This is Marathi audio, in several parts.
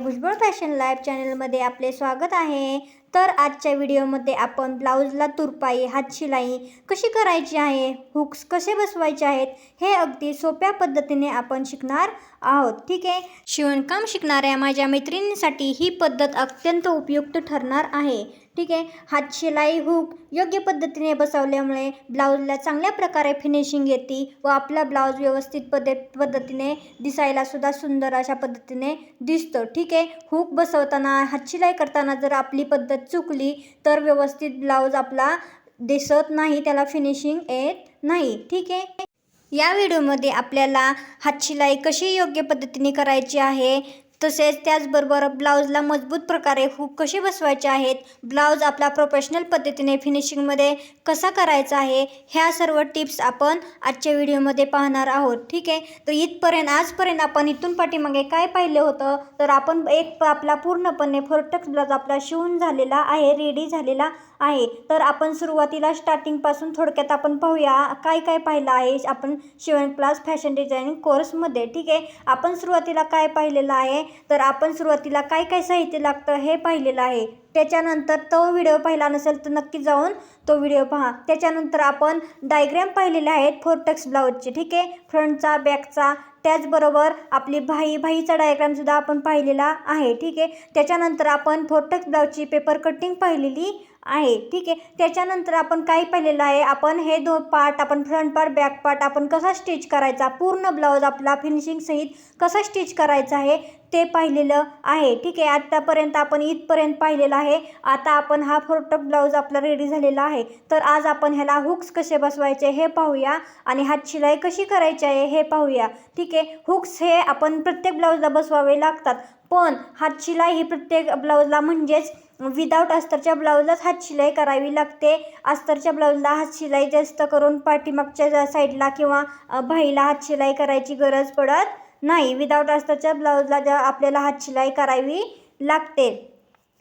भुजबळ फॅशन लाईव्ह चॅनलमध्ये आपले स्वागत आहे. तर आजच्या व्हिडिओमध्ये आपण ब्लाऊजला तुरपाई हातशिलाई कशी करायची आहे हुक्स कसे बसवायचे आहेत हे अगदी सोप्या पद्धतीने आपण शिकणार आहोत. ठीक आहे? शिवणकाम शिकणाऱ्या माझ्या मैत्रिणींसाठी ही पद्धत अत्यंत उपयुक्त ठरणार आहे. ठीक आहे. हातशिलाई हुक योग्य पद्धतीने बसवल्यामुळे ब्लाऊजला चांगल्या प्रकारे फिनिशिंग येते व आपला ब्लाऊज व्यवस्थित पद्धत पद्धतीने दिसायलासुद्धा सुंदर अशा पद्धतीने दिसतो. ठीक आहे. हुक बसवताना हातशिलाई करताना जर आपली पद्धत चुकली तर व्यवस्थित ब्लाऊज आपला दिसत नाही त्याला फिनिशिंग येत नाही. ठीक आहे. या व्हिडिओमध्ये आपल्याला हातशिलाई कशी योग्य पद्धतीने करायची आहे तसेच त्याचबरोबर ब्लाऊजला मजबूत प्रकारे हुक कसे बसवायचे आहेत ब्लाऊज आपला प्रोफेशनल पद्धतीने फिनिशिंगमध्ये कसा करायचा आहे ह्या सर्व टिप्स आपण आजच्या व्हिडिओमध्ये पाहणार आहोत. ठीक आहे? तर इथपर्यंत आजपर्यंत आपण इथून पाठीमागे काय पाहिलं होतं तर आपण एक आपला पूर्णपणे फोर्टक्स ब्लाऊज आपला शिवून झालेला आहे रेडी झालेला. आहे. तर आपण सुरुवातीला स्टार्टिंगपासून थोडक्यात आपण पाहूया काय काय पाहिलं आहे. आपण शिवण क्लास फॅशन डिझायनिंग कोर्समध्ये ठीक आहे? आपण सुरुवातीला काय पाहिलेलं आहे? तर आपण सुरुवातीला काय काय साहित्य लागतं हे पाहिलेलं आहे. त्याच्यानंतर तो व्हिडिओ पाहिला नसेल तर नक्की जाऊन तो व्हिडिओ पहा. त्याच्यानंतर आपण डायग्रॅम पाहिलेले आहेत फोरटक्स ब्लाऊजचे ठीक आहे? फ्रंटचा बॅकचा त्याचबरोबर आपली भाई भाईचा डायग्रामसुद्धा आपण पाहिलेला आहे ठीक आहे? त्याच्यानंतर आपण फोरटक्स ब्लाऊजची पेपर कटिंग पाहिलेली आहे. ठीक आहे. त्याच्यानंतर आपण काय पाहिलेलं आहे? आपण हे दो पार्ट आपण फ्रंट पार्ट बॅक पार्ट आपण कसा स्टिच करायचा? पूर्ण ब्लाऊज आपला फिनिशिंग सहित कसा स्टिच करायचा आहे? ते पाहिलेलं आहे. ठीक आहे. आत्तापर्यंत आपण इथपर्यंत पाहिलेलं आहे. आता आपण हा फोरटक ब्लाऊज आपला रेडी झालेला आहे. तर आज आपण ह्याला हुक्स कसे बसवायचे हे पाहूया आणि हात शिलाई कशी करायची आहे हे पाहूया. ठीक आहे. हुक्स हे आपण प्रत्येक ब्लाऊजला बसवावे लागतात. पण हात शिलाई ही प्रत्येक ब्लाऊजला म्हणजेच विदाऊट अस्तरच्या ब्लाऊजलाच हातशिलाई करावी लागते. अस्तरच्या ब्लाऊजला हात शिलाई जास्त करून पाठीमागच्या साईडला किंवा भाईला हातशिलाई करायची गरज पडत नाही. विदाऊट अस्तरच्या ब्लाऊजला ज्या आपल्याला हातशिलाई करावी लागते.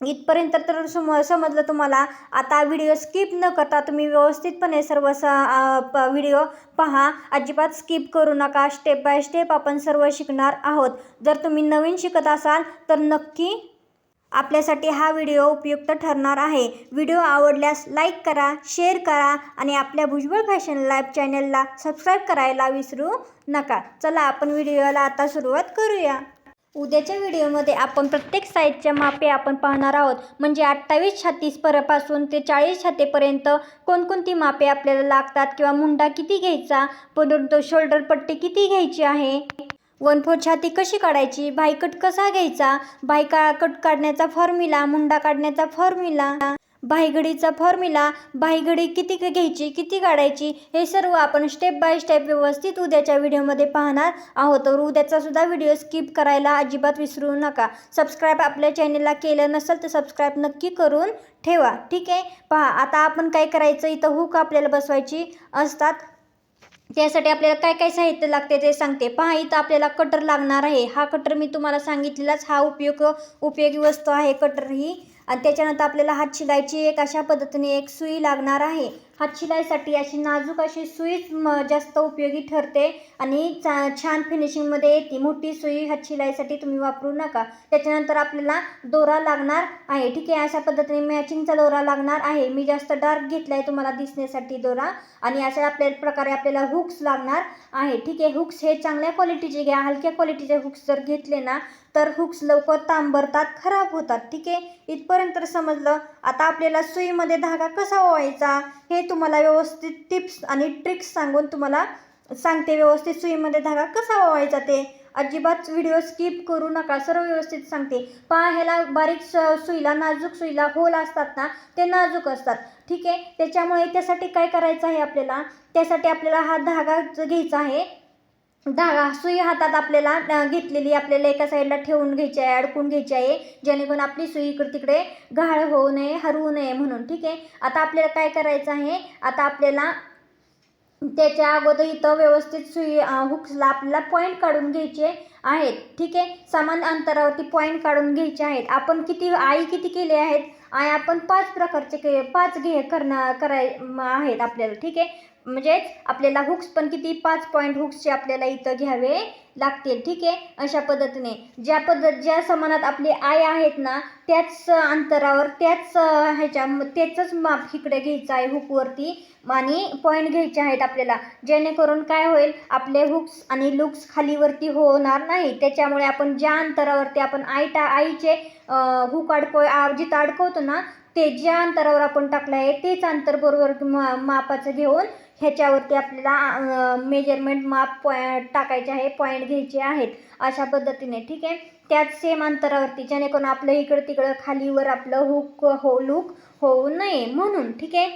इथपर्यंत तर सम समजलं तुम्हाला. आता व्हिडिओ स्किप न करता तुम्ही व्यवस्थितपणे सर्व स व्हिडिओ पहा. अजिबात स्किप करू नका. स्टेप बाय स्टेप आपण सर्व शिकणार आहोत. जर तुम्ही नवीन शिकत असाल तर नक्की आपल्यासाठी हा व्हिडिओ उपयुक्त ठरणार आहे. व्हिडिओ आवडल्यास लाईक करा शेअर करा आणि आपल्या भुजबळ फॅशन लाईव्ह चॅनलला सबस्क्राईब करायला विसरू नका. चला आपण व्हिडिओला आता सुरुवात करूया. उद्याच्या व्हिडिओमध्ये आपण प्रत्येक साईजच्या मापे आपण पाहणार आहोत. म्हणजे अठ्ठावीस छत्तीस परपासून ते चाळीस छातीपर्यंत कोणकोणती मापे आपल्याला लागतात किंवा मुंडा किती घ्यायचा परंतु शोल्डर पट्टी किती घ्यायची आहे? वन फोर छाती कशी काढायची? भाईकट कसा घ्यायचा? भाई कट काढण्याचा फॉर्म्युला मुंडा काढण्याचा फॉर्म्युला भाईगडीचा फॉर्म्युला भाईगडी किती घ्यायची? किती काढायची? हे सर्व आपण स्टेप बाय स्टेप व्यवस्थित उद्याच्या व्हिडिओमध्ये पाहणार आहोत. तर उद्याचा सुद्धा व्हिडिओ स्किप करायला अजिबात विसरू नका. सबस्क्राईब आपल्या चॅनेलला केलं नसेल तर सबस्क्राईब नक्की करून ठेवा. ठीक आहे? पहा आता आपण काय करायचं? इथं हुक आपल्याला बसवायची असतात. त्यासाठी आपल्याला काय काय साहित्य लागते ते सांगते. पहा इथं आपल्याला कटर लागणार आहे. हा कटर मी तुम्हाला सांगितलेलाच हा उपयोग उपयोगी वस्तू आहे कटर ही. आणि त्याच्यानंतर आपल्याला हात शिलायची एक अशा पद्धतीने एक सुई लागणार आहे. हातशिलाईसाठी अशी नाजूक अशी सुईच म जास्त उपयोगी ठरते. आणि चा छान फिनिशिंगमध्ये येते. मोठी सुई हातशिलाईसाठी तुम्ही वापरू नका. त्याच्यानंतर आपल्याला दोरा लागणार आहे. ठीक आहे अशा पद्धतीने मॅचिंगचा दोरा लागणार आहे. मी जास्त डार्क घेतला आहे तुम्हाला दिसण्यासाठी दोरा. आणि अशा आपल्या प्रकारे आपल्याला हुक्स लागणार आहे. ठीक आहे हुक्स हे चांगल्या क्वालिटीचे घ्या. हलक्या क्वालिटीचे हुक्स जर घेतले ना तर हुक्स लवकर तांबरतात खराब होतात. ठीक आहे? इथपर्यंत समजलं. आता आपल्याला सुईमध्ये धागा कसा ओवायचा हे तुम्हाला व्यवस्थित टिप्स आणि ट्रिक्स सांगून तुम्हाला सांगते व्यवस्थित सुईमध्ये धागा कसा ओवायचा ते. अजिबात व्हिडिओ स्किप करू नका सर्व व्यवस्थित सांगते. पहा ह्याला बारीक सुईला नाजूक सुईला होल असतात ना ते नाजूक असतात. ठीक आहे? त्याच्यामुळे त्यासाठी काय करायचं आहे आपल्याला? त्यासाठी आपल्याला हा धागा घ्यायचा आहे. धागा सुई हातात आपल्याला घेतलेली आपल्याला एका साईडला ठेवून घ्यायची आहे अडकून घ्यायची आहे जेणेकरून आपली सुई इकडे तिकडे घाळ होऊ नये हरवू नये म्हणून ठीक आहे? आता आपल्याला काय करायचं आहे? आता आपल्याला त्याच्या अगोदर इथं व्यवस्थित सुई हुक्सला आपल्याला पॉईंट काढून घ्यायचे आहेत ठीक आहे? समान अंतरावरती पॉईंट काढून घ्यायचे आहेत. आपण किती आई किती केले आहेत? आणि आपण पाच प्रकारचे के पाच घे करणं कराय आहेत आपल्याला ठीक आहे? म्हणजेच आपल्याला हुक्स पण किती? पाच पॉईंट हुक्सचे आपल्याला इथं घ्यावे लागतील. ठीक आहे? अशा पद्धतीने. ज्या पद्धत ज्या समानात आपले आय आहेत ना त्याच अंतरावर त्याच ह्याच्या त्याचंच माप इकडे घ्यायचं आहे हुकवरती आणि पॉईंट घ्यायचे आहेत आपल्याला. जेणेकरून काय होईल? आपले हुक्स आणि लुक्स खालीवरती होणार नाही. त्याच्यामुळे आपण ज्या अंतरावरती आपण आई टा आईचे हुक अडकव जिथं अडकवतो ना ते ज्या अंतरावर आपण टाकलं आहे तेच अंतर बरोबर मा मापाचं घेऊन ह्याच्यावरती आपल्याला मेजरमेंट माप पॉ टाकायचे आहे. पॉईंट घ्यायचे आहेत अशा पद्धतीने ठीक आहे? त्याच सेम अंतरावरती जेणेकरून आपलं इकडं तिकडं खालीवर आपलं हुक हो लूक होऊ नये म्हणून ठीक आहे?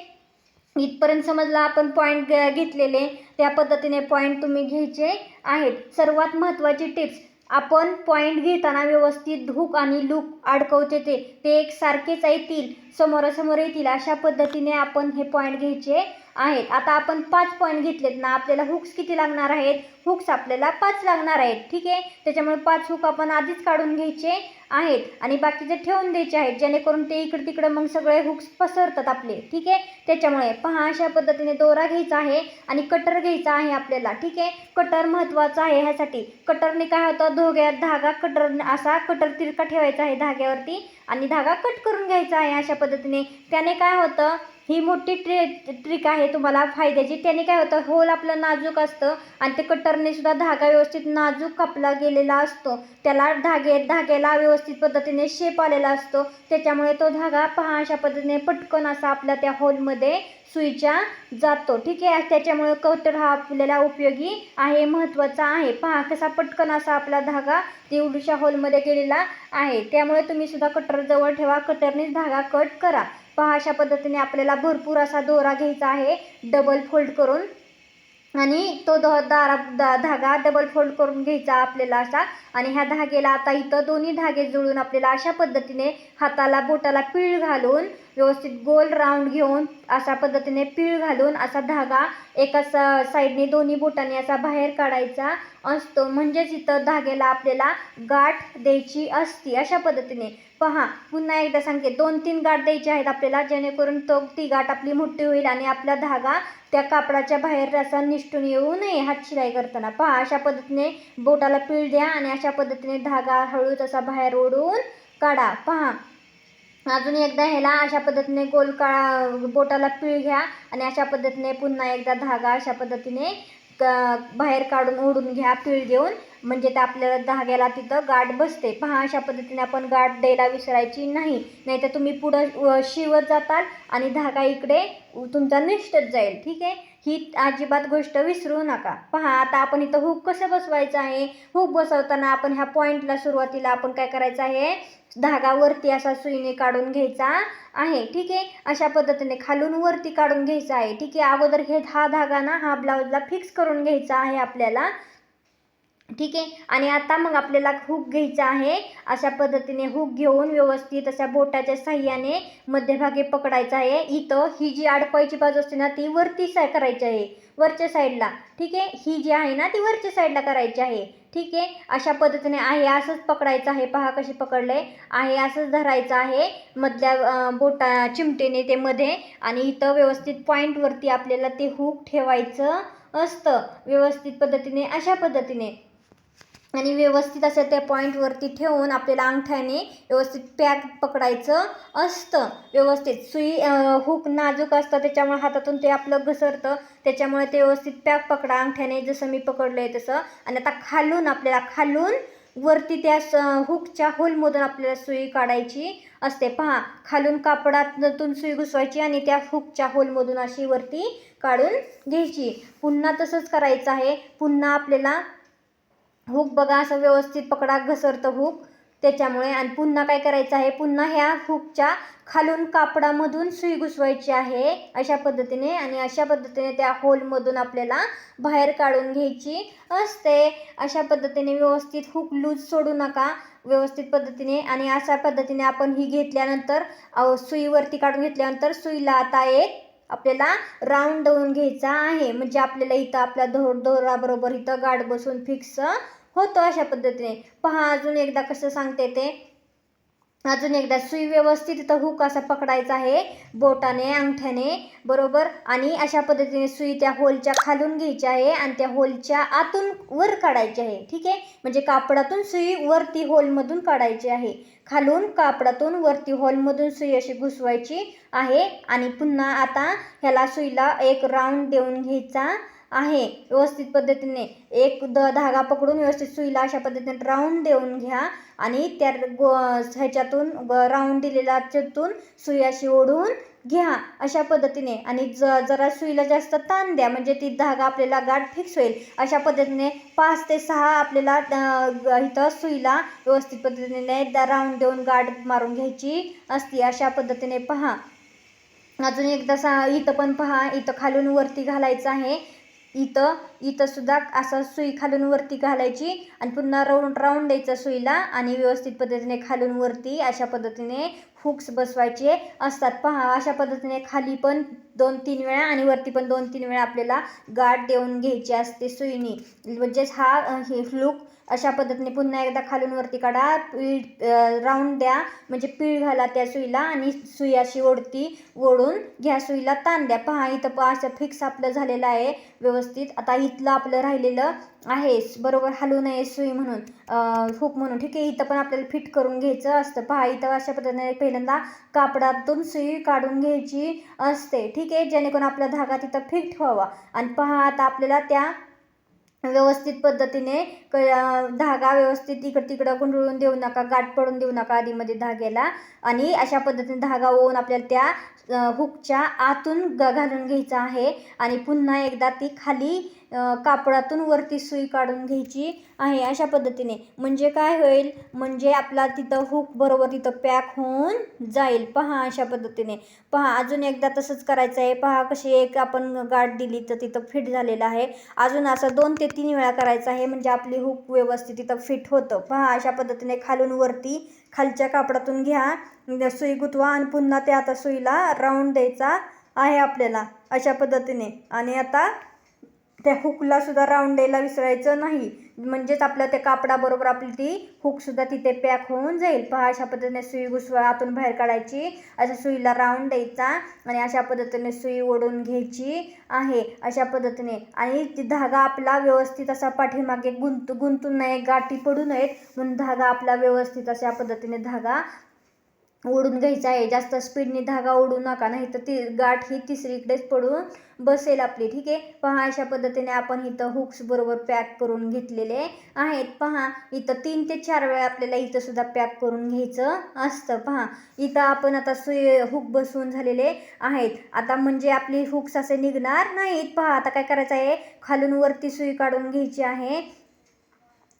इथपर्यंत समजला आपण पॉईंट घेतलेले त्या पद्धतीने पॉईंट तुम्ही घ्यायचे आहेत. सर्वात महत्त्वाची टिप्स आपण पॉईंट घेताना व्यवस्थित धूक आणि लूक अडकवते ते ते एक सारखेच येतील समोरासमोर येतील अशा पद्धतीने आपण हे पॉईंट घ्यायचे आहेत. आता आपण पाच पॉईंट घेतलेत ना आपल्याला हुक्स किती लागणार आहेत? हुक्स आपल्याला पाच लागणार आहेत. ठीक आहे? त्याच्यामुळे पाच हुक आपण आधीच काढून घ्यायचे आहेत. आणि बाकीचे ठेवून द्यायचे आहेत जेणेकरून ते इकडं तिकडं मग सगळे हुक्स पसरतात आपले. ठीक आहे? त्याच्यामुळे पहा अशा पद्धतीने दोरा घ्यायचा आहे आणि कटर घ्यायचा आहे आपल्याला. ठीक आहे? कटर महत्त्वाचा आहे ह्यासाठी. कटरने काय होतं? धोग्यात धागा कटर असा कटर तिरका ठेवायचा आहे धाग्यावरती आणि धागा कट करून घ्यायचा आहे अशा पद्धतीने. त्याने काय होतं? ही मोठी ट्रे ट्रिक आहे तुम्हाला फायद्याची. त्याने काय होतं होल आपलं नाजूक असतं आणि ते कटरने सुद्धा धागा व्यवस्थित नाजूक कापला गेलेला असतो. त्याला धागे धाग्याला व्यवस्थित पद्धतीने शेप आलेला असतो. त्याच्यामुळे तो धागा पहा अशा पद्धतीने पटकन असा आपल्या त्या होलमध्ये सुईच्या जातो. ठीक आहे? त्याच्यामुळे कटर हा आपल्याला उपयोगी आहे महत्त्वाचा आहे. पहा कसा पटकन असा आपला धागा तेवढ्याशा होलमध्ये गेलेला आहे. त्यामुळे तुम्ही सुद्धा कटर जवळ ठेवा. कटरनेच धागा कट करा. पहा अशा पद्धतीने आपल्याला भरपूर असा दोरा घ्यायचा आहे. डबल फोल्ड करून. आणि तो द दारा दा धागा डबल फोल्ड करून घ्यायचा आपल्याला असा. आणि ह्या धागेला आता इथं दोन्ही धागे जुळून आपल्याला अशा पद्धतीने हाताला बोटाला पीळ घालून व्यवस्थित गोल राऊंड घेऊन अशा पद्धतीने पीळ घालून असा धागा एका स साईडने दोन्ही बोटाने असा बाहेर काढायचा असतो. म्हणजेच इथं धाग्याला आपल्याला गाठ द्यायची असती. अशा पद्धतीने. पहा पुन्हा एकदा सांगते. दोन तीन गाठ द्यायचे आहेत आपल्याला जेणेकरून तो ती गाठ आपली मोठी होईल आणि आपला धागा त्या कापडाच्या बाहेर असा निष्ठून येऊ नये हात शिलाई करताना. पहा अशा पद्धतीने बोटाला पीळ द्या आणि अशा पद्धतीने धागा हळूच असा बाहेर ओढून काढा. पहा अजून एकदा ह्याला अशा पद्धतीने गोल काळा बोटाला पीळ घ्या आणि अशा पद्धतीने पुन्हा एकदा धागा अशा पद्धतीने क बाहेर काढून ओढून घ्या पीळ देऊन म्हणजे ते आपल्याला धाग्याला तिथं गाठ बसते. पहा अशा पद्धतीने आपण गाठ द्यायला विसरायची नाही. नाहीतर तुम्ही पुढं शिवत जाताल आणि धागा इकडे तुमचा निष्ठच जाईल. ठीक आहे? ही अजिबात गोष्ट विसरू नका. पहा आता आपण इथं हुक कसं बसवायचं आहे? हुक बसवताना आपण ह्या पॉईंटला सुरुवातीला आपण काय करायचं आहे? धागा वरती असा सुईने काढून घ्यायचा आहे ठीक आहे? अशा पद्धतीने खालून वरती काढून घ्यायचा आहे ठीक आहे? अगोदर हे हा धागा ना हा ब्लाऊजला फिक्स करून घ्यायचा आहे आपल्याला. ठीक आहे? आणि आता मग आपल्याला हुक घ्यायचा आहे. अशा पद्धतीने हुक घेऊन व्यवस्थित अशा बोटाच्या साह्याने मध्यभागी पकडायचा आहे. इथं ही जी आडपायची बाजू असते ना ती वरती साय करायची आहे. वरच्या साईडला ठीक आहे? ही जी आहे ना ती वरच्या साईडला करायची आहे. ठीक आहे? अशा पद्धतीने आहे असंच पकडायचं आहे. पहा कशी पकडले आहे असंच धरायचं आहे. मधल्या बोटा चिमटेने ते मध्ये. आणि इथं व्यवस्थित पॉईंटवरती आपल्याला ते हुक ठेवायचं असतं. व्यवस्थित पद्धतीने अशा पद्धतीने. आणि व्यवस्थित असं त्या पॉईंटवरती ठेवून आपल्याला अंगठ्याने व्यवस्थित पॅक पकडायचं असतं. व्यवस्थित. सुई हुक नाजूक असतं त्याच्यामुळे हातातून ते आपलं घसरतं. त्याच्यामुळे ते व्यवस्थित पॅक पकडा अंगठ्याने जसं मी पकडलं आहे तसं. आणि आता खालून आपल्याला खालून वरती त्या स हुकच्या होलमधून आपल्याला सुई काढायची असते. पहा खालून कापडातून सुई घुसवायची आणि त्या हुकच्या होलमधून अशी वरती काढून घ्यायची. पुन्हा तसंच करायचं आहे. पुन्हा आपल्याला हुक बघा असं व्यवस्थित पकडा घसरतं हुक. त्याच्यामुळे आणि पुन्हा काय करायचं आहे? पुन्हा ह्या हुकच्या खालून कापडामधून सुई घुसवायची आहे. अशा पद्धतीने आणि अशा पद्धतीने त्या होलमधून आपल्याला बाहेर काढून घ्यायची असते. अशा पद्धतीने व्यवस्थित हुक लूज सोडू नका. व्यवस्थित पद्धतीने आणि अशा पद्धतीने आपण ही घेतल्यानंतर सुईवरती काढून घेतल्यानंतर सुईला आता एक आपल्याला राऊंड देऊन घ्यायचा आहे. म्हणजे आपल्याला इथं आपल्या धोर दोराबरोबर इथं गाठ बसून फिक्स होतं अशा पद्धतीने. पहा अजून एकदा कसं सांगते ते अजून एकदा सुई व्यवस्थित इथं हुक असा पकडायचा आहे. बोटाने अंगठ्याने बरोबर? आणि अशा पद्धतीने सुई त्या होलच्या खालून घ्यायची आहे आणि त्या होलच्या आतून वर काढायची आहे. ठीक आहे? म्हणजे कापडातून सुई वरती होलमधून काढायची आहे. खालून कापडातून वरती होलमधून सुई अशी घुसवायची आहे. आणि पुन्हा आता ह्याला सुईला एक राऊंड देऊन घ्यायचा. आहे. व्यवस्थित पद्धतीने एक द धागा पकडून व्यवस्थित सुईला अशा पद्धतीने राऊंड देऊन घ्या आणि त्या गो ह्याच्यातून राऊंड दिलेला त्यातून सुई अशी ओढून घ्या अशा पद्धतीने. आणि ज जरा सुईला जास्त ताण द्या म्हणजे ती धागा आपल्याला गाठ फिक्स होईल. अशा पद्धतीने पाच ते सहा आपल्याला इथं सुईला व्यवस्थित पद्धतीने राऊंड देऊन गाठ मारून घ्यायची असती. अशा पद्धतीने पहा. अजून एकदा सा इथं पण पहा. इथं खालून वरती घालायचं आहे. इथं इथं सुद्धा असं सुई खालून वरती घालायची आणि पुन्हा राऊंड राऊंड द्यायचा सुईला आणि व्यवस्थित पद्धतीने खालून वरती अशा पद्धतीने हुक्स बसवायचे असतात. पहा अशा पद्धतीने खाली पण दोन तीन वेळा आणि वरती पण दोन तीन वेळा आपल्याला गाठ देऊन घ्यायची असते सुईनी. म्हणजेच हा हे लूक अशा पद्धतीने पुन्हा एकदा खालून वरती काढा. पीळ राऊंड द्या. म्हणजे पीळ घाला त्या सुईला आणि सुई अशी ओढती ओढून घ्या सुईला ताण द्या. पहा इथं पहा असं फिक्स आपलं झालेलं आहे व्यवस्थित. आता इथलं आपलं राहिलेलं आहे. बरोबर हलू नये सुई म्हणून. हुक म्हणून. ठीक आहे इथं पण आपल्याला फिट करून घ्यायचं असतं. पहा इथं अशा पद्धतीने पहिल्यांदा कापडातून सुई काढून घ्यायची असते. ठीक आहे? जेणेकरून आपला धागा तिथं फिट व्हावा. आणि पहा आता आपल्याला त्या व्यवस्थित पद्धतीने क धागा व्यवस्थित इकडं तिकडं गुंडळून देऊ नका गाठ पडून देऊ नका आधीमध्ये धाग्याला. आणि अशा पद्धतीने धागा ओवून आपल्याला त्या हुकच्या आतून ग घालून घ्यायचा आहे. आणि पुन्हा एकदा ती खाली कापडातून वरती सुई काढून घ्यायची आहे अशा पद्धतीने. म्हणजे काय होईल? म्हणजे आपला तिथं हुक बरोबर तिथं पॅक होऊन जाईल. पहा अशा पद्धतीने. पहा अजून एकदा तसंच करायचं आहे. पहा कशी एक आपण गाठ दिली तर तिथं फिट झालेलं आहे. अजून असं दोन ते तीन वेळा करायचं आहे. म्हणजे आपली हुक व्यवस्थित तिथं फिट होतं. पहा अशा पद्धतीने खालून वरती खालच्या कापडातून घ्या. म्हणजे सुई गुतवा आणि पुन्हा ते आता सुईला राऊंड द्यायचा आहे आपल्याला. अशा पद्धतीने. आणि आता त्या हुकलासुद्धा राऊंड द्यायला विसरायचं नाही. म्हणजेच आपल्या त्या कापडाबरोबर आपली ती हुकसुद्धा तिथे पॅक होऊन जाईल. पहा अशा पद्धतीने सुई घुसवा आतून बाहेर काढायची. अशा सुईला राऊंड द्यायचा आणि अशा पद्धतीने सुई ओढून घ्यायची आहे. अशा पद्धतीने. आणि ती धागा आपला व्यवस्थित असा पाठीमागे गुंत गुंतून नये गाठी पडू नयेत. म्हणून धागा आपला व्यवस्थित अशा पद्धतीने धागा ओढून घ्यायचा आहे. जास्त स्पीडने धागा ओढू नका. नाही तर ती गाठ ही तिसरीकडेच पडून बसेल आपली. ठीक आहे? पहा अशा पद्धतीने आपण इथं हुक्स बरोबर पॅक करून घेतलेले आहेत. पहा इथं तीन ते चार वेळा आपल्याला इथं सुद्धा पॅक करून घ्यायचं असतं. पहा इथं आपण आता सुई हुक बसवून झालेले आहेत. आता म्हणजे आपली हुक्स असे निघणार नाहीत. पहा आता काय करायचं आहे? खालून वरती सुई काढून घ्यायची आहे.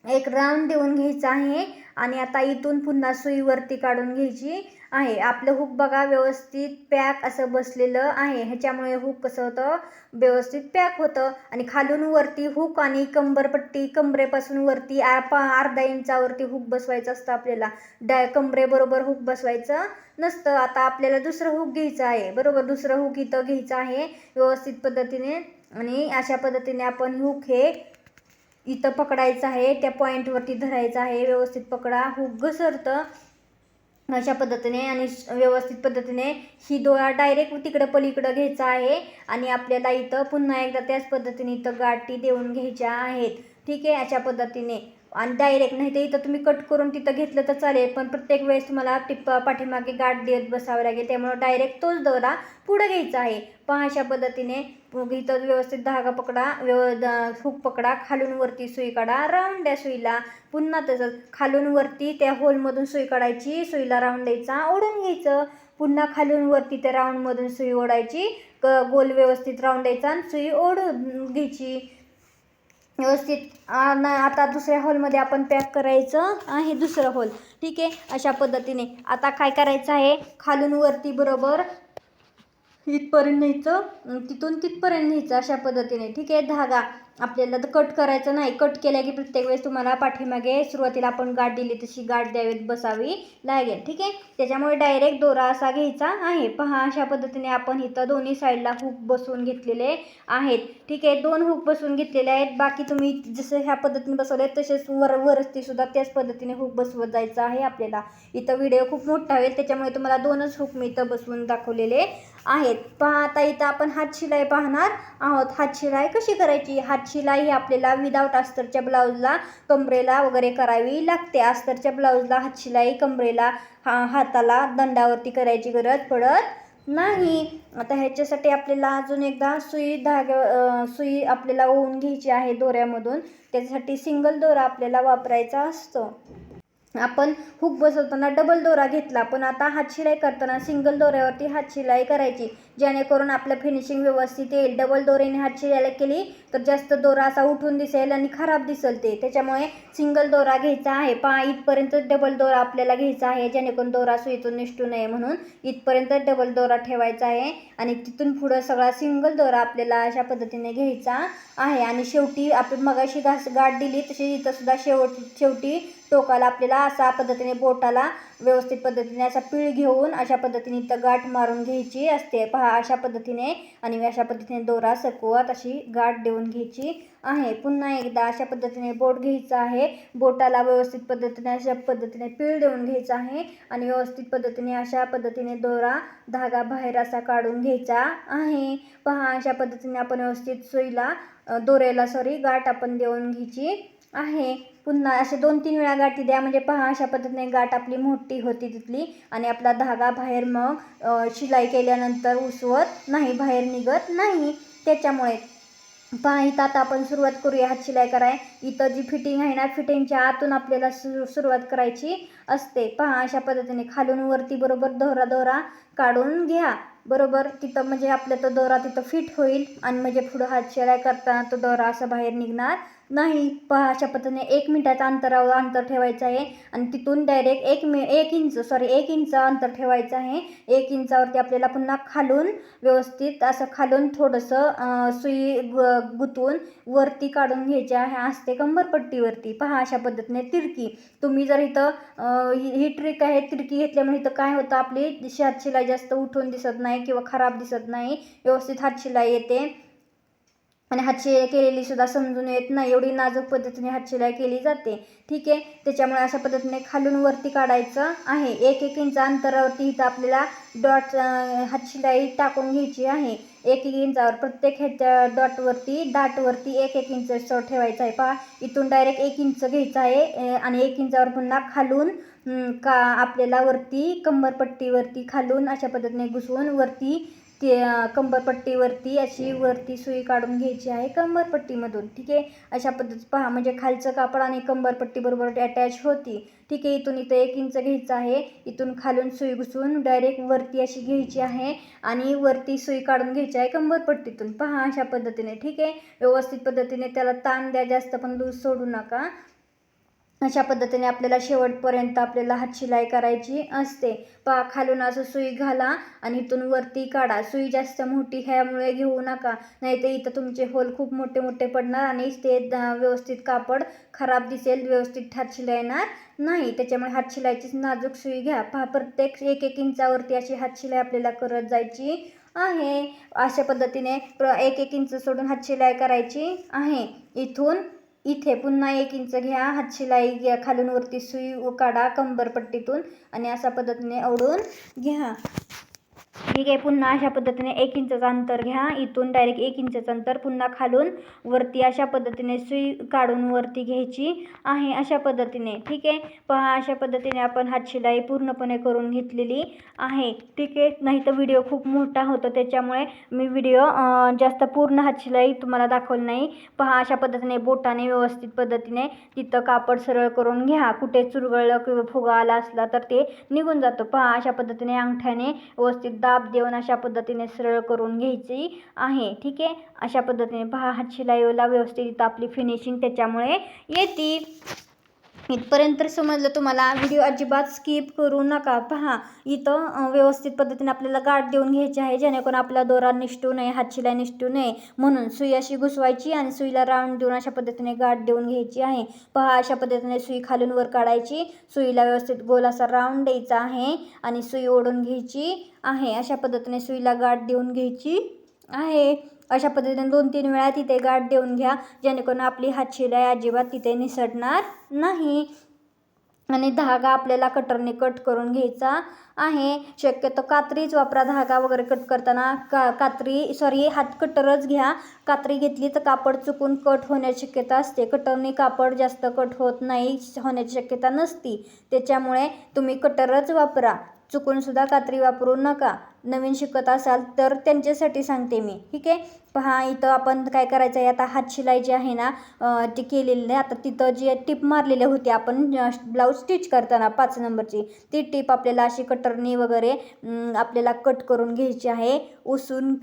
एक राऊंड देऊन घ्यायचा आहे. आणि आता इथून पुन्हा सुई वरती काढून घ्यायची आहे. आपलं हुक बघा व्यवस्थित पॅक असं बसलेलं आहे. ह्याच्यामुळे हुक कसं होतं? व्यवस्थित पॅक होतं. आणि खालून वरती हुक आणि कंबरपट्टी कंबरेपासून वरती आ पा अर्धा इंचावरती हुक बसवायचं असतं आपल्याला. डाय कंबरेबरोबर हुक बसवायचं नसतं. आता आपल्याला दुसरं हुक घ्यायचं आहे. बरोबर दुसरं हुक इथं घ्यायचं आहे. व्यवस्थित पद्धतीने आणि अशा पद्धतीने आपण हुक हे इथं पकडायचं आहे त्या पॉईंटवरती धरायचं आहे व्यवस्थित पकडा. हुक घसरतं अशा पद्धतीने आणि श- व्यवस्थित पद्धतीने ही डोळा डायरेक्ट तिकडं पलीकडं घ्यायचा आहे आणि आपल्याला इथं पुन्हा एकदा त्याच पद्धतीने इथं गाठी देऊन घ्यायच्या आहेत. ठीक आहे? अशा पद्धतीने. आणि डायरेक्ट नाही ते इथं तुम्ही कट करून तिथं घेतलं तर चालेल पण प्रत्येक वेळेस तुम्हाला टिप पाठीमागे गाठ देत बसावं लागेल. त्यामुळं डायरेक्ट तोच दोरा पुढं घ्यायचा आहे. पहा अशा पद्धतीने इथं व्यवस्थित धागा पकडा व्यव हुक पकडा खालून वरती सुई काढा राऊंड द्या सुईला. पुन्हा तसंच खालून वरती त्या होलमधून सुई काढायची सुईला राऊंड द्यायचा ओढून घ्यायचं. पुन्हा खालून वरती त्या राऊंडमधून सुई ओढायची क गोल व्यवस्थित राऊंड द्यायचा आणि सुई ओढून घ्यायची. व्यवस्थित. आ- न- आता दुसऱ्या हॉलमध्ये आपण पॅक करायचं आहे दुसरं हॉल ठीक आहे? अशा पद्धतीने. आता काय करायचं आहे? खालून वरती बरोबर इथपर्यंत न्यायचं तिथून तिथपर्यंत न्यायचं अशा पद्धतीने. ठीक आहे? धागा. आपल्याला तर कट करायचं नाही. कट केल्या की प्रत्येक वेळेस तुम्हाला पाठीमागे सुरुवातीला आपण गाठ दिली तशी गाठ द्यावीत बसावी लागेल. ठीक आहे? त्याच्यामुळे डायरेक्ट दोरा असा घ्यायचा आहे. पहा अशा पद्धतीने आपण इथं दोन्ही साईडला हुक बसवून घेतलेले आहेत. ठीक आहे? दोन हुक बसवून घेतलेले आहेत. बाकी तुम्ही जसं ह्या पद्धतीने बसवले तसेच वर वरस्तीसुद्धा त्याच पद्धतीने हुक बसवत जायचं आहे आपल्याला. इथं व्हिडिओ खूप मोठा होईल. त्याच्यामुळे तुम्हाला दोनच हुक मी इथं बसवून दाखवलेले आहेत. पहा आता इथं आपण हात शिलाई पाहणार आहोत. हात शिलाई कशी करायची? हात शिलाई ही आपल्याला विदाऊट अस्तरच्या ब्लाऊजला कमरेला वगैरे करावी लागते. अस्तरच्या ब्लाऊजला हात शिलाई कमरेला हा हाताला दंडावरती करायची गरज पडत नाही. आता ह्याच्यासाठी आपल्याला अजून एकदा सुई धाग्या सुई आपल्याला ओवून घ्यायची आहे दोऱ्यामधून. त्याच्यासाठी सिंगल दोरा आपल्याला वापरायचा असतो. आपण हुक बसवताना डबल दोरा घेतला पण आता हातशिलाई करताना सिंगल दोऱ्यावरती हातशिलाई करायची. जेणेकरून आपलं फिनिशिंग व्यवस्थित येईल. डबल दोरेने हातची याला केली तर जास्त दोरा असा उठून दिसेल आणि खराब दिसेल ते. त्याच्यामुळे सिंगल दोरा घ्यायचा आहे. पहा इथपर्यंत डबल दोरा आपल्याला घ्यायचा आहे. जेणेकरून दोरा सुईतून निष्ठू नये म्हणून इथपर्यंत डबल दोरा ठेवायचा आहे. आणि तिथून पुढं सगळा सिंगल दोरा आपल्याला अशा पद्धतीने घ्यायचा आहे. आणि शेवटी आपण मगाशी घास गाठ दिली तशी इथंसुद्धा शेवट शेवटी टोकाला आपल्याला असा पद्धतीने बोटाला व्यवस्थित पद्धतीने असा पीळ घेऊन अशा पद्धतीने इथं गाठ मारून घ्यायची असते. पहा अशा पद्धतीने आणि अशा पद्धतीने दोरा सकवत अशी गाठ देऊन घ्यायची आहे. पुन्हा एकदा अशा पद्धतीने बोट घ्यायचं आहे. बोटाला व्यवस्थित पद्धतीने अशा पद्धतीने पीळ देऊन घ्यायचं आहे आणि व्यवस्थित पद्धतीने अशा पद्धतीने दोरा धागा बाहेर असा काढून घ्यायचा आहे. पहा अशा पद्धतीने आपण व्यवस्थित सुईला दोऱ्याला सॉरी गाठ आपण देऊन घ्यायची आहे. पुन्हा असे दोन तीन वेळा गाठी द्या. म्हणजे पहा अशा पद्धतीने गाठ आपली मोठी होती तिथली आणि आपला धागा बाहेर मग शिलाई केल्यानंतर उसवत नाही बाहेर निघत नाही. त्याच्यामुळे पहा इथं आता आपण सुरुवात करूया. हात शिलाई कराय. इथं जी फिटिंग आहे ना फिटिंगच्या आतून आपल्याला सु सुरुवात करायची असते. पहा अशा पद्धतीने खालून वरती बरोबर दोहरा दोहरा काढून घ्या. बरोबर? तिथं म्हणजे आपल्या तो दोरा तिथं फिट होईल आणि म्हणजे पुढं हात शिलाई करताना तो दोरा असा बाहेर निघणार नाही पहा अशा पद्धतीने एक मिनिटाचं अंतरावर अंतर ठेवायचं आहे आणि तिथून डायरेक्ट एक मि एक इंच सॉरी एक इंच अंतर ठेवायचं आहे. एक इंचावरती आपल्याला पुन्हा खालून व्यवस्थित असं खालून थोडंसं सुई ग गुतवून वरती काढून घ्यायचे आहे असते कंबरपट्टीवरती. पहा अशा पद्धतीने तिरकी. तुम्ही जर इथं ही ट्रिक आहे तिरकी घेतल्यामुळे इथं काय होतं आपली हातशिलाई जास्त उठून दिसत नाही किंवा खराब दिसत नाही व्यवस्थित हातशिलाई येते. आणि हातशिलाई केलेली सुद्धा समजून येत नाही. एवढी नाजूक पद्धतीने हातशिलाई केली जाते. ठीक आहे? त्याच्यामुळे अशा पद्धतीने खालून वरती काढायचं आहे. एक एक इंच अंतरावरती इथं आपल्याला डॉट हातशिलाई टाकून घ्यायची आहे. एक एक इंचावर प्रत्येक ह्याच्या डॉटवरती डाटवरती एक एक इंच ठेवायचं आहे. पहा इथून डायरेक्ट एक इंच घ्यायचं आहे. आणि एक इंचावर पुन्हा खालून का आपल्याला वरती कंबरपट्टीवरती खालून अशा पद्धतीने घुसवून वरती के कंबरपट्टीवरती अशी वरती सुई काढून घ्यायची आहे कंबरपट्टीमधून ठीक आहे? अशा पद्धती पहा म्हणजे खालचं कापड आणि कंबरपट्टीबरोबर अटॅच होती ठीक आहे? इथून इथं एक इंच घ्यायचं आहे इथून खालून सुई घुसून डायरेक्ट वरती अशी घ्यायची आहे आणि वरती सुई काढून घ्यायची आहे कंबरपट्टीतून. पहा अशा पद्धतीने ठीक आहे? व्यवस्थित पद्धतीने त्याला ताण द्या जास्त पण लूज सोडू नका. अशा पद्धतीने आपल्याला शेवटपर्यंत आपल्याला हातशिलाई करायची असते. पा खालून असं सुई घाला आणि इथून वरती काढा. सुई जास्त मोठी ह्यामुळे घेऊ नका. नाही तर इथं तुमचे होल खूप मोठे मोठे पडणार आणि ते द- व्यवस्थित कापड खराब दिसेल व्यवस्थित हात येणार नाही. त्याच्यामुळे हातशिलाईची नाजूक सुई घ्या. पहा प्रत्येक एक एक इंचावरती अशी हातशिलाई आपल्याला करत जायची आहे. अशा पद्धतीने प्र एक एक इंच सोडून हातशिलाई करायची आहे. इथून इथे पुन्हा एक इंच घ्या हातशिलाई घ्या खालून वरती सुई काढा कंबरपट्टीतून आणि अशा पद्धतीने ओढून घ्या. ठीक आहे. पुन्हा अशा पद्धतीने एक इंचाचं अंतर घ्या. इथून डायरेक्ट एक इंचाचं अंतर पुन्हा खालून वरती अशा पद्धतीने सुई काढून वरती घ्यायची आहे अशा पद्धतीने. ठीक आहे? पहा अशा पद्धतीने आपण हातशिलाई पूर्णपणे करून घेतलेली आहे. ठीक आहे? नाही तर व्हिडिओ खूप मोठा होतो. त्याच्यामुळे मी व्हिडिओ जास्त पूर्ण हातशिलाई तुम्हाला दाखवली नाही. पहा अशा पद्धतीने बोटाने व्यवस्थित पद्धतीने तिथं कापड सरळ करून घ्या. कुठे चुरगळलं किंवा फुगा आला असला तर ते निघून जातं. पहा अशा पद्धतीने अंगठ्याने व्यवस्थित दाब देऊन अशा पद्धतीने सरळ करून घ्यायची आहे. ठीक आहे? अशा पद्धतीने पहा शिलाईला व्यवस्थित आपली फिनिशिंग त्याच्यामुळे येते. इथपर्यंत तर समजलं तुम्हाला. व्हिडिओ अजिबात स्किप करू नका. पहा इथं व्यवस्थित पद्धतीने आपल्याला गाठ देऊन घ्यायची आहे. जेणेकरून आपला दोरा निष्ठू नये हातशिला निष्ठू नये. म्हणून सुई अशी घुसवायची आणि सुईला राऊंड देऊन अशा पद्धतीने गाठ देऊन घ्यायची आहे. पहा अशा पद्धतीने सुई खालून वर काढायची. सुईला व्यवस्थित गोल असा राऊंड द्यायचा आहे आणि सुई ओढून घ्यायची आहे. अशा पद्धतीने सुईला गाठ देऊन घ्यायची आहे. अशा पद्धतीने दोन तीन वेळा तिथे गाठ देऊन घ्या जेणेकरून आपली हातशिलाई अजिबात तिथे निसटणार नाही. आणि धागा आपल्याला कटरने कट करून घ्यायचा आहे. शक्यतो कात्रीच वापरा धागा वगैरे कट करताना का कात्री सॉरी हात कटरच घ्या. कात्री घेतली तर कापड चुकून कट होण्याची शक्यता असते. कटरने कापड जास्त कट होत नाही होण्याची शक्यता नसती. त्याच्यामुळे तुम्ही कटरच वापरा. चुकूनसुद्धा कात्री वापरू नका. नवीन शिकत असाल तर त्यांच्यासाठी सांगते मी. ठीक आहे? पहा इथं आपण काय करायचं आहे? आता हात शिलाई जी आहे ना ती केलेली नाही आता तिथं जी टिप मारलेली होती आपण ब्लाऊज स्टिच करताना पाच नंबरची ती टिप आपल्याला अशी कटरनी वगैरे आपल्याला कट करून घ्यायची आहे उसून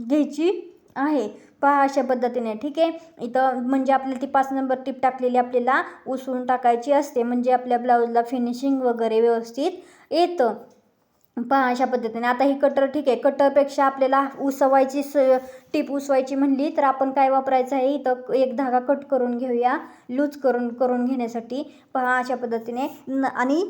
घ्यायची आहे. पहा अशा पद्धतीने ठीक आहे? इथं म्हणजे आपल्याला ती पाच नंबर टिप टाकलेली आपल्याला उसळून टाकायची असते. म्हणजे आपल्या ब्लाऊजला फिनिशिंग वगैरे व्यवस्थित येतं. पहा अशा पद्धतीने. आता ही कटर ठीक आहे. कटरपेक्षा आपल्याला उसवायची स टीप उसवायची म्हणली तर आपण काय वापरायचं आहे? इथं एक धागा कट करून घेऊया. लूज करून करून घेण्यासाठी. पहा अशा पद्धतीने. न आणि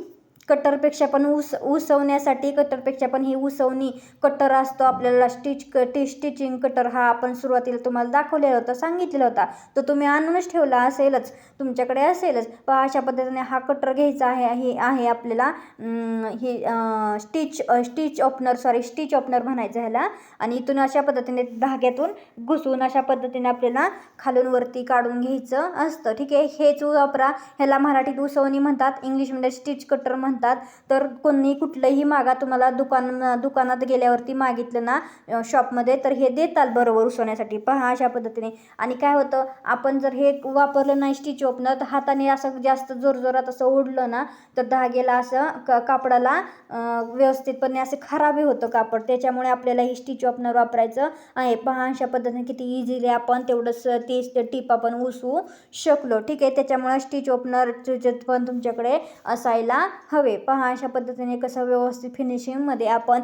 कटरपेक्षा पण उस उसवण्यासाठी कटरपेक्षा पण ही उसवणी कटर असतो. आपल्याला स्टिच कटी स्टिचिंग कटर हा आपण सुरुवातीला तुम्हाला दाखवलेला होता सांगितलेला होता. तो तुम्ही आणूनच ठेवला असेलच तुमच्याकडे असेलच पहा अशा पद्धतीने हा कटर घ्यायचा आहे हे आहे आपल्याला ही stitch stitch opener sorry stitch opener म्हणायचं ह्याला. आणि इथून अशा पद्धतीने धाग्यातून घुसून अशा पद्धतीने आपल्याला खालून वरती काढून घ्यायचं असतं. ठीक आहे? हेच वापरा. ह्याला मराठीत उसवणी म्हणतात. इंग्लिशमध्ये स्टिच कटर म्हणतात. म्हणतात. तर कोणी कुठलंही मागा तुम्हाला दुकान दुकानात गेल्यावरती मागितलं ना शॉपमध्ये तर हे देतात बरोबर उसवण्यासाठी पहा अशा पद्धतीने. आणि काय होतं आपण जर हे वापरलं नाही स्टिच ओपनर तर हाताने असं जास्त जोरजोरात असं ओढलं ना तर धागेला असं क कापडाला व्यवस्थितपणे असं खराबही होतं कापड. त्याच्यामुळे आपल्याला ही स्टिच ओपनर वापरायचं आहे. पहा अशा पद्धतीने किती इझिली आपण तेवढंच ते टीप आपण उसवू शकलो. ठीक आहे? त्याच्यामुळे स्टिच ओपनर पण तुमच्याकडे असायला हवे. पहा अशा पद्धतीने कसं व्यवस्थित फिनिशिंगमध्ये आपण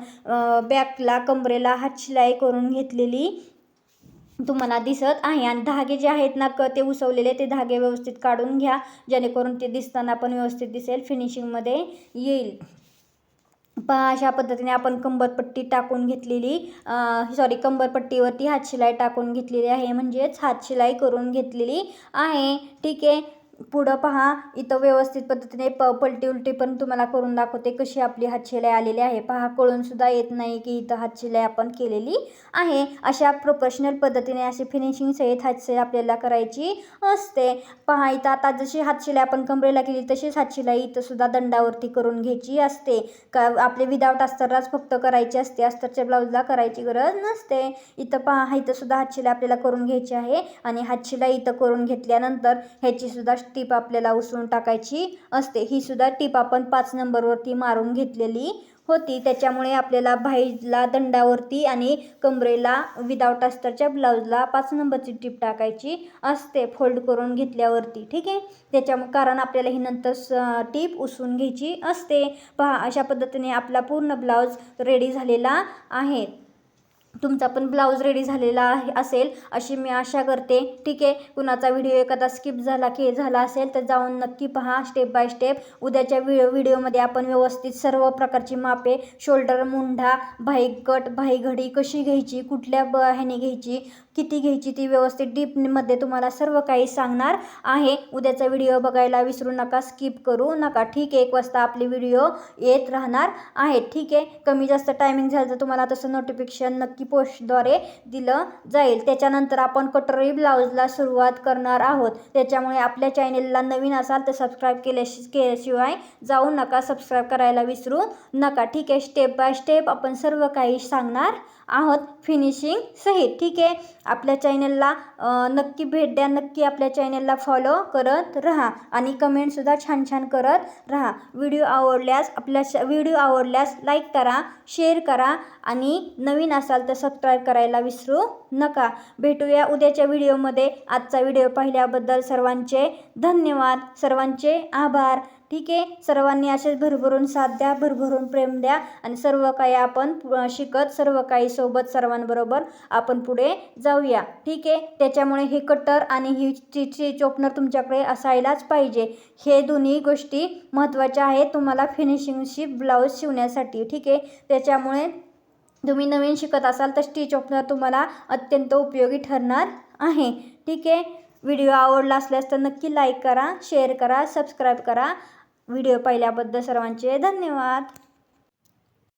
बॅकला कमरेला हातशिलाई करून घेतलेली तुम्हाला दिसत आहे. आणि धागे जे आहेत ना क ते उसवलेले ते धागे व्यवस्थित काढून घ्या. जेणेकरून ते दिसताना पण व्यवस्थित दिसेल फिनिशिंगमध्ये येईल. पहा अशा पद्धतीने आपण कंबरपट्टी टाकून घेतलेली सॉरी कंबरपट्टीवरती हातशिलाई टाकून घेतलेली आहे. म्हणजेच हातशिलाई करून घेतलेली आहे. ठीक आहे? पुढं पहा इथं व्यवस्थित पद्धतीने प पलटी उलटी पण तुम्हाला करून दाखवते कशी आपली हातशिलाई आलेली आहे. पहा कळूनसुद्धा येत नाही की इथं हातशिलाई आपण केलेली आहे. अशा प्रोफेशनल पद्धतीने अशी फिनिशिंग सहित हातशिलाई आपल्याला करायची असते. पहा इथं आता जशी हातशिलाई आपण कमरेला केली तशीच हातशिलाई इथंसुद्धा दंडावरती करून घ्यायची असते. का आपले विदाऊट अस्तरलाच फक्त करायची असते. अस्तरच्या ब्लाऊजला करायची गरज नसते. इथं पहा इथंसुद्धा हातशिलाई आपल्याला करून घ्यायची आहे. आणि हातशिलाई इथं करून घेतल्यानंतर ह्याचीसुद्धा टीप आपल्याला उसळून टाकायची असते. ही सुद्धा टीप आपण पाच नंबरवरती मारून घेतलेली होती. त्याच्यामुळे आपल्याला भाईला दंडावरती आणि कमरेला विदाऊट अस्तरच्या ब्लाऊजला पाच नंबरची टीप टाकायची असते. फोल्ड करून घेतल्यावरती. ठीक आहे? त्याच्या कारण आपल्याला ही नंतर स टीप उसून घ्यायची असते. पहा अशा पद्धतीने आपला पूर्ण ब्लाऊज रेडी झालेला आहे. तुमचा पण ब्लाऊज रेडी झालेला आहे असेल अशी मी आशा करते. ठीक आहे कुणाचा व्हिडिओ एखादा स्किप झाला की झाला असेल तर जाऊन नक्की पहा स्टेप बाय स्टेप उद्याच्या व्हिडिओ व्हिडिओमध्ये आपण व्यवस्थित सर्व प्रकारची मापे शोल्डर मुंढा भाई कट भाई घडी कशी घ्यायची कुठल्या ब ह्याने घ्यायची किती घ्यायची ती व्यवस्थित डीपमध्ये तुम्हाला सर्व काही सांगणार आहे. उद्याचा व्हिडिओ बघायला विसरू नका स्किप करू नका. ठीक आहे एक वाजता आपले व्हिडिओ येत राहणार आहेत ठीक आहे कमी जास्त टायमिंग झालं तर तुम्हाला तसं नोटिफिकेशन नक्की पोस्टद्वारे दिलं जाईल. त्याच्यानंतर आपण कटोरी ब्लाऊजला सुरुवात करणार आहोत. त्याच्यामुळे आपल्या चॅनेलला नवीन असाल तर सबस्क्राईब केल्याशि केल्याशिवाय जाऊ नका. सबस्क्राईब करायला विसरू नका. ठीक आहे स्टेप बाय स्टेप आपण सर्व काही सांगणार आहोत फिनिशिंग सहित. ठीक आहे? आपल्या चॅनलला नक्की भेट द्या नक्की आपल्या चॅनलला फॉलो करत राहा आणि कमेंटसुद्धा छान छान करत राहा. व्हिडिओ आवडल्यास आपल्या व्हिडिओ आवडल्यास लाईक करा शेअर करा आणि नवीन असाल तर सबस्क्राईब करायला विसरू नका. भेटूया उद्याच्या व्हिडिओमध्ये आजचा व्हिडिओ पाहिल्याबद्दल सर्वांचे धन्यवाद. सर्वांचे आभार. ठीक आहे. सर्वांनी असेच भरभरून साथ द्या भरभरून प्रेम द्या आणि सर्व काही आपण शिकत सर्व काही सोबत सर्वांबरोबर आपण पुढे जाऊया. ठीक आहे? त्याच्यामुळे हे कटर आणि ही चिची चोपनर तुमच्याकडे असायलाच पाहिजे. हे दोन्ही गोष्टी महत्त्वाच्या आहेत. तुम्हाला फिनिशिंगशी ब्लाऊज शिवण्यासाठी. ठीक आहे? त्याच्यामुळे तुम्ही नवीन शिकत असाल तर स्टिच ओपनर तुम्हाला अत्यंत उपयोगी ठरणार आहे. ठीक आहे? व्हिडिओ आवडला असल्यास तर नक्की लाईक करा शेअर करा सबस्क्राईब करा व्हिडिओ पाहिल्याबद्दल सर्वांचे धन्यवाद.